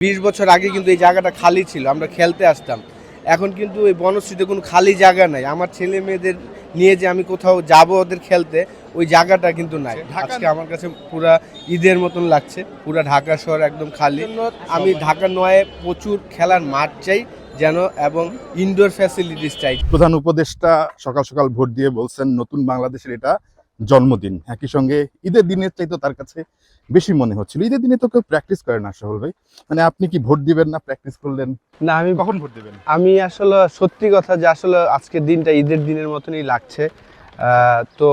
বিশ বছর আগে কিন্তু এই জায়গাটা খালি ছিল আমরা খেলতে আসতাম। এখন কিন্তু এই বনশ্রীতে কোনো খালি জায়গা নাই। আমার ছেলে মেয়েদের নিয়ে যে আমি কোথাও যাব ওদের খেলতে ওই জায়গাটা কিন্তু নাই। আজকে আমার কাছে পুরা ঈদের মতন লাগছে পুরা ঢাকা শহর একদম খালি। আমি ঢাকা নয়ে প্রচুর খেলার মাঠ চাই যেন এবং ইনডোর ফ্যাসিলিটিস চাই। প্রধান উপদেষ্টা সকাল সকাল ভোট দিয়ে বলছেন নতুন বাংলাদেশের এটা জন্মদিন। একই সঙ্গে ঈদের দিনের চাইতে তার কাছে বেশি মনে হচ্ছিল। ঈদের দিনে তো কেউ প্র্যাকটিস করে না সহল ভাই। মানে আপনি কি ভোট দিবেন না প্র্যাকটিস করলেন? না আমি কখন ভোট দিবেন? আমি আসলে সত্যি কথা যে আসলে আজকের দিনটা ঈদের দিনের মতনই লাগছে। তো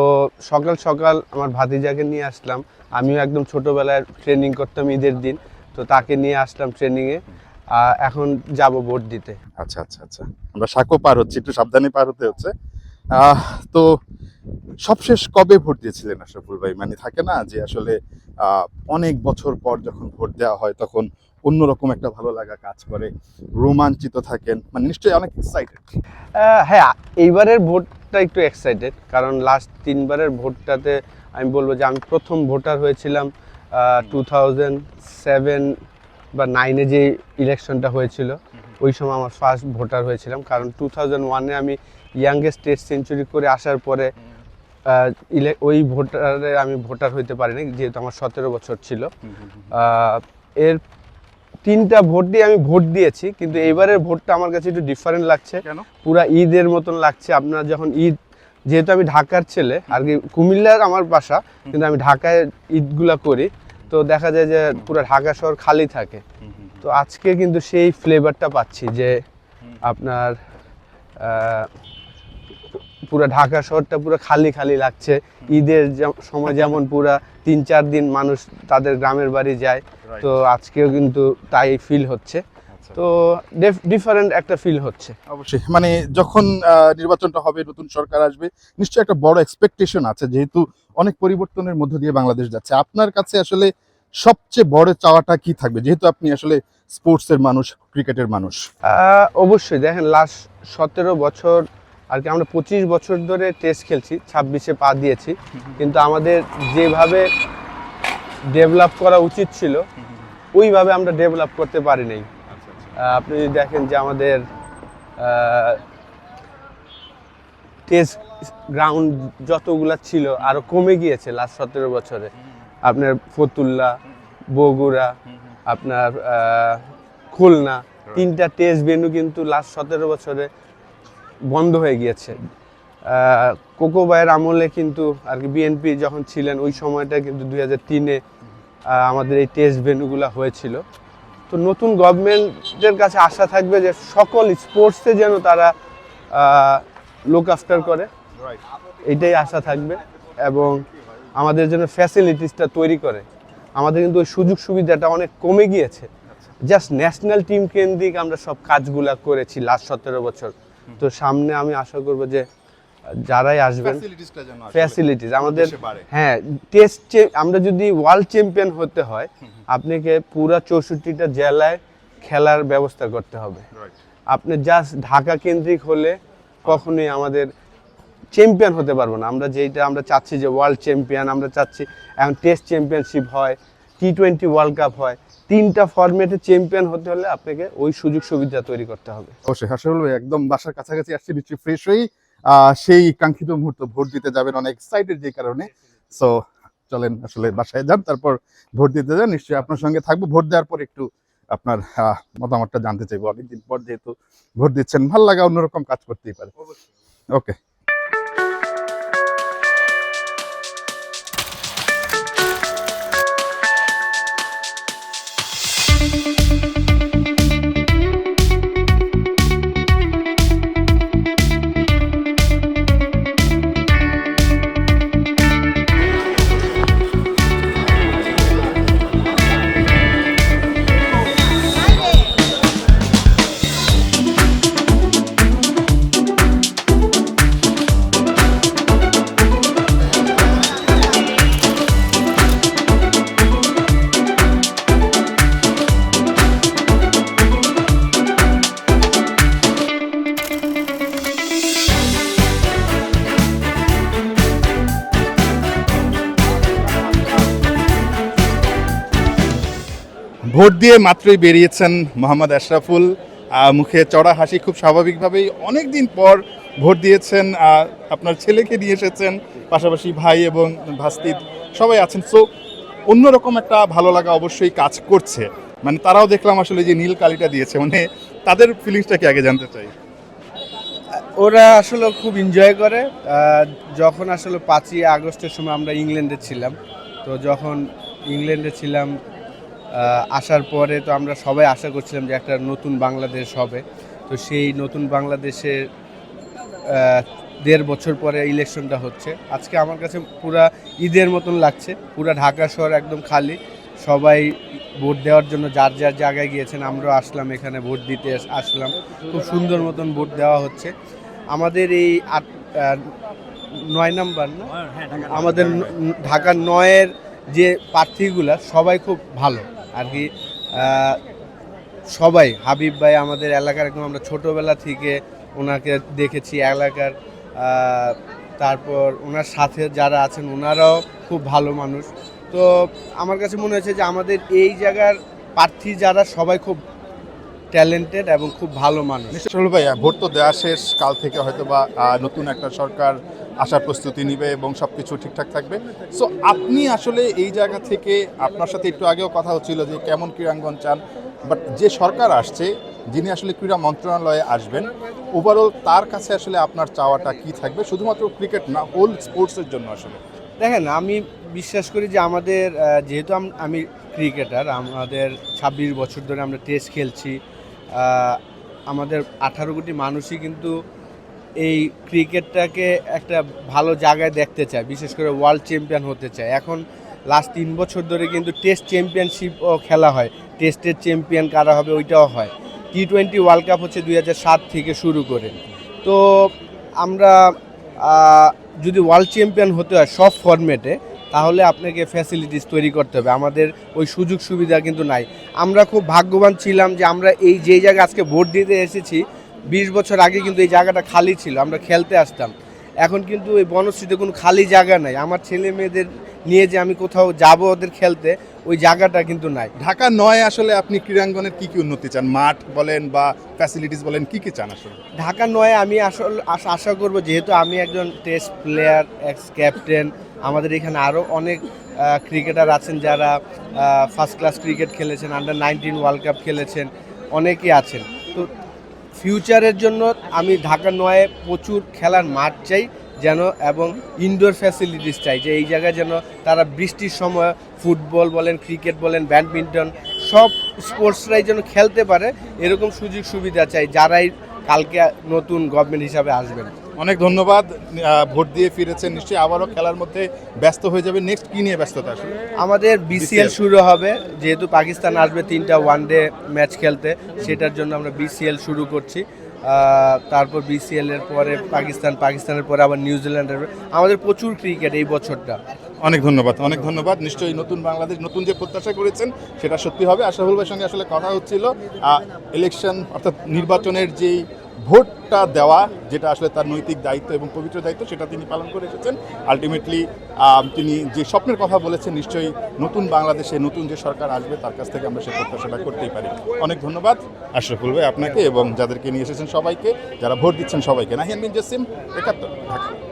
সকাল সকাল আমার ভাতিজাকে নিয়ে আসলাম। আমিও একদম ছোটবেলায় ট্রেনিং করতাম ঈদের দিন। তো তাকে নিয়ে আসলাম ট্রেনিংয়ে এখন যাব ভোট দিতে। আচ্ছা আচ্ছা আচ্ছা। আমরা সাঁকো পার হচ্ছি একটু সাবধানে পার হতে হচ্ছে। তো সবশেষ কবে ভোট দিয়েছিলেন আশরাফুল ভাই? মানে থাকে না যে আসলে অনেক বছর পর যখন ভোট দেওয়া হয় তখন অন্যরকম একটা ভালো লাগা কাজ করে রোমাঞ্চিত থাকেন। মানে নিশ্চয়ই অনেক এক্সাইটেড হ্যাঁ এইবারের ভোটটা একটু এক্সাইটেড কারণ লাস্ট তিনবারের ভোটটাতে আমি বলব যে আমি প্রথম ভোটার হয়েছিলাম টু থাউজেন্ড সেভেন বা নাইনে যে ইলেকশনটা হয়েছিল ওই সময় আমার ফার্স্ট ভোটার হয়েছিলাম কারণ টু থাউজেন্ড ওয়ানে আমি ইয়াংগেস্ট টেস্ট সেঞ্চুরি করে আসার পরে ওই ভোটারে আমি ভোটার হইতে পারিনি যেহেতু আমার সতেরো বছর ছিল। এর তিনটা ভোট দিয়ে আমি ভোট দিয়েছি কিন্তু এবারের ভোটটা আমার কাছে একটু ডিফারেন্ট লাগছে। পুরা ঈদের মতন লাগছে। আপনার যখন ঈদ যেহেতু আমি ঢাকার ছেলে আর কি কুমিল্লার আমার বাসা কিন্তু আমি ঢাকায় ঈদগুলা করি তো দেখা যায় যে পুরো ঢাকা শহর খালি থাকে। তো আজকে কিন্তু সেই ফ্লেভারটা পাচ্ছি যে আপনার পুরো ঢাকা শহরটা পুরো খালি খালি লাগছে। ঈদের সময় যেমন পুরা তিন চার দিন মানুষ তাদের গ্রামের বাড়ি যায় তো আজকেও কিন্তু তাই ফিল হচ্ছে। তো ডিফারেন্ট একটা ফিল হচ্ছে। অবশ্যই। মানে যখন আহ, নির্বাচনটা হবে নতুন সরকার আসবে নিশ্চয়ই একটা বড় এক্সপেকটেশন আছে যেহেতু অনেক পরিবর্তনের মধ্য দিয়ে বাংলাদেশ যাচ্ছে। আপনার কাছে আসলে সবচেয়ে বড় চাওয়াটা কি থাকবে? যেহেতু আপনি আসলে স্পোর্টসের মানুষ ক্রিকেটের মানুষ। আহ, অবশ্যই। দেখেন লাস্ট সতেরো বছর আর কি আমরা পঁচিশ বছর ধরে টেস্ট খেলছি ছাব্বিশে পা দিয়েছি। কিন্তু আমাদের যেভাবে ডেভেলপ করা উচিত ছিল ওইভাবে আমরা ডেভেলপ করতে পারি নাই আপনি যদি দেখেন যে আমাদের টেস্ট গ্রাউন্ড যতগুলা ছিল আরও কমে গিয়েছে লাস্ট সতেরো বছরে। আপনার ফতুল্লা বগুড়া আপনার খুলনা তিনটা টেস্ট ভেন্যু কিন্তু লাস্ট সতেরো বছরে বন্ধ হয়ে গিয়েছে। কোকো ভাইয়ের আমলে কিন্তু আর কি বিএনপি যখন ছিলেন ওই সময়টা কিন্তু দুই হাজার তিনে আমাদের এই টেস্ট ভেন্যুগুলো হয়েছিল। তো নতুন গভর্নমেন্টের কাছে আশা থাকবে যে সকল স্পোর্টসে যেন তারা লুক আফটার করে। এইটাই আশা থাকবে এবং আমাদের জন্য ফ্যাসিলিটিসটা তৈরি করে। আমাদের কিন্তু ওই সুযোগ সুবিধাটা অনেক কমে গিয়েছে। জাস্ট ন্যাশনাল টিম কেন্দ্রিক আমরা সব কাজগুলা করেছি লাস্ট সতেরো বছর। তো সামনে আমি আশা করব যে যারাই আসবেন ফ্যাসিলিটিস আমাদের হ্যাঁ টেস্ট আমরা যদি ওয়ার্ল্ড চ্যাম্পিয়ন হতে হয় আপনাকে পুরা চৌষট্টিটা জেলায় খেলার ব্যবস্থা করতে হবে। আপনি জাস্ট ঢাকা কেন্দ্রিক হলে কখনোই আমাদের চ্যাম্পিয়ন হতে পারব না। আমরা যেটা আমরা চাচ্ছি যে ওয়ার্ল্ড চ্যাম্পিয়ন আমরা চাচ্ছি এখন টেস্ট চ্যাম্পিয়নশিপ হয় টি টোয়েন্টি ওয়ার্ল্ড কাপ হয় তিনটা ফরম্যাটে চ্যাম্পিয়ন হতে হলে আপনাকে ওই সুযোগ সুবিধা তৈরি করতে হবে। অবশ্যই হাসল ভাই একদম বাসার কাছাকাছি আসছি নিশ্চয়ই ফ্রেশ হয়েই আহ, সেই কাঙ্ক্ষিত মুহূর্ত ভোট দিতে যাবেন অনেক এক্সাইটেড যে কারণে। সো চলেন আসলে বাসায় যান তারপর ভোট দিতে যান। নিশ্চয়ই আপনার সঙ্গে থাকব। ভোট দেওয়ার পর একটু আপনার মতামতটা জানতে চাইব। অনেকদিন পর যেহেতু ভোট দিচ্ছেন ভালো লাগা অন্যরকম কাজ করতেই পারে। ওকে ভোট দিয়ে মাত্রই বেরিয়েছেন মোহাম্মদ আশরাফুল। মুখে চড়া হাসি খুব স্বাভাবিকভাবেই অনেক দিন পর ভোট দিয়েছেন। আপনার ছেলেকে নিয়ে এসেছেন, পাশাপাশি ভাই এবং ভাস্তি সবাই আছেন। সো অন্যরকম একটা ভালো লাগা অবশ্যই কাজ করছে। মানে তারাও দেখলাম আসলে যে নীল কালিটা দিয়েছে। মানে তাদের ফিলিংসটা কি আগে জানতে চাই? ওরা আসলে খুব এনজয় করে। যখন আসলে পাঁচই আগস্টের সময় আমরা ইংল্যান্ডে ছিলাম, তো যখন ইংল্যান্ডে ছিলাম আসার পরে তো আমরা সবাই আশা করছিলাম যে একটা নতুন বাংলাদেশ হবে। তো সেই নতুন বাংলাদেশের দেড় বছর পরে ইলেকশনটা হচ্ছে। আজকে আমার কাছে পুরা ঈদের মতন লাগছে। পুরা ঢাকা শহর একদম খালি। সবাই ভোট দেওয়ার জন্য যার যার জায়গায় গিয়েছেন আমরাও আসলাম এখানে ভোট দিতে আসলাম। খুব সুন্দর মতন ভোট দেওয়া হচ্ছে। আমাদের এই আট নয় নাম্বার না? আমাদের ন- ন- ঢাকার নয়ের যে প্রার্থীগুলা সবাই খুব ভালো। আর কি সবাই, হাবিব ভাই আমাদের এলাকার একদম আমরা ছোটোবেলা থেকে ওনাকে দেখেছি এলাকার তারপর ওনার সাথে যারা আছেন ওনারাও খুব ভালো মানুষ। তো আমার কাছে মনে হয়েছে যে আমাদের এই জায়গার প্রার্থী যারা সবাই খুব ট্যালেন্টেড এবং খুব ভালো মানুষ। নিশ্চয় ভাইয়া ভোট তো দেওয়া শেষ কাল থেকে হয়তো বা নতুন একটা সরকার আসার প্রস্তুতি নিবে এবং সব কিছু ঠিকঠাক থাকবে। সো আপনি আসলে এই জায়গা থেকে আপনার সাথে একটু আগেও কথা হচ্ছিল যে কেমন ক্রীড়াঙ্গন চান বাট যে সরকার আসছে যিনি আসলে ক্রীড়া মন্ত্রণালয়ে আসবেন ওভারঅল তার কাছে আসলে আপনার চাওয়াটা কি থাকবে? শুধুমাত্র ক্রিকেট না হোল স্পোর্টসের জন্য আসলে? দেখেন আমি বিশ্বাস করি যে আমাদের যেহেতু আমি ক্রিকেটার আমাদের ছাব্বিশ বছর ধরে আমরা টেস্ট খেলছি আমাদের আঠারো কোটি মানুষই কিন্তু এই ক্রিকেটটাকে একটা ভালো জায়গায় দেখতে চায়, বিশেষ করে ওয়ার্ল্ড চ্যাম্পিয়ন হতে চায়। এখন লাস্ট তিন বছর ধরে কিন্তু টেস্ট চ্যাম্পিয়নশিপও খেলা হয়। টেস্টের চ্যাম্পিয়ন কারা হবে ওইটাও হয়। টি টোয়েন্টি ওয়ার্ল্ড কাপ হচ্ছে দুই থেকে শুরু করে। তো আমরা যদি ওয়ার্ল্ড চ্যাম্পিয়ন হতে হয় সব ফরম্যাটে তাহলে আপনাকে ফ্যাসিলিটিস তৈরি করতে হবে। আমাদের ওই সুযোগ সুবিধা কিন্তু নাই। আমরা খুব ভাগ্যবান ছিলাম যে আমরা এই যে জায়গায় আজকে ভোট দিতে এসেছি বিশ বছর আগে কিন্তু এই জায়গাটা খালি ছিল আমরা খেলতে আসতাম। এখন কিন্তু ওই বনশ্রীতে কোনো খালি জায়গা নাই। আমার ছেলে মেয়েদের নিয়ে যে আমি কোথাও যাব ওদের খেলতে ওই জায়গাটা কিন্তু নাই। ঢাকা নয় আসলে আপনি ক্রীড়াঙ্গনের কি কি উন্নতি চান? মাঠ বলেন বা ফ্যাসিলিটিস বলেন কি কি চান আসলে? ঢাকা নয় আমি আসলে আশা- আশা করব যেহেতু আমি একজন টেস্ট প্লেয়ার এক্স ক্যাপ্টেন আমাদের এখানে আরও অনেক ক্রিকেটার আছেন যারা ফার্স্ট ক্লাস ক্রিকেট খেলেছেন আন্ডার নাইনটিন ওয়ার্ল্ড কাপ খেলেছেন, অনেকেই আছেন। তো ফিউচারের জন্য আমি ঢাকা নয়ে প্রচুর খেলার মাঠ চাই যেন, এবং ইনডোর ফ্যাসিলিটিস চাই যে এই জায়গায় যেন তারা বৃষ্টির সময় ফুটবল বলেন ক্রিকেট বলেন ব্যাডমিন্টন সব স্পোর্টসরাই যেন খেলতে পারে, এরকম সুযোগ সুবিধা চাই যারাই কালকে নতুন গভর্নমেন্ট হিসাবে আসবেন। অনেক ধন্যবাদ। ভোট দিয়ে ফিরেছেন নিশ্চয়ই আবারও খেলার মধ্যে ব্যস্ত হয়ে যাবে। নেক্সট কি নিয়ে ব্যস্ততা আসলে? আমাদের বিসিএল শুরু হবে। যেহেতু পাকিস্তান আসবে তিনটা ওয়ান ডে ম্যাচ খেলতে সেটার জন্য আমরা বিসিএল শুরু করছি। তারপর বিসিএল এর পরে পাকিস্তান পাকিস্তানের পরে আবার নিউজিল্যান্ড আসবে। আমাদের প্রচুর ক্রিকেট এই বছরটা। অনেক ধন্যবাদ অনেক ধন্যবাদ। নিশ্চয়ই নতুন বাংলাদেশ নতুন যে প্রত্যাশা করেছেন সেটা সত্যি হবে। আশরাফুল ভাইয়ের সঙ্গে আসলে কথা হচ্ছিল। ইলেকশন অর্থাৎ নির্বাচনের যেই ভোটটা দেওয়া, যেটা আসলে তার নৈতিক দায়িত্ব এবং পবিত্র দায়িত্ব, সেটা তিনি পালন করে এসেছেন। আলটিমেটলি তিনি যে স্বপ্নের কথা বলেছেন, নিশ্চয়ই নতুন বাংলাদেশে নতুন যে সরকার আসবে, তার কাছ থেকে আমরা সে প্রত্যাশাটা করতেই পারি। অনেক ধন্যবাদ আশরাফুল ভাই আপনাকে এবং যাদেরকে নিয়ে এসেছেন সবাইকে, যারা ভোট দিচ্ছেন সবাইকে। নাহিয়ান বিন জসিম একাত্তর, ঢাকা।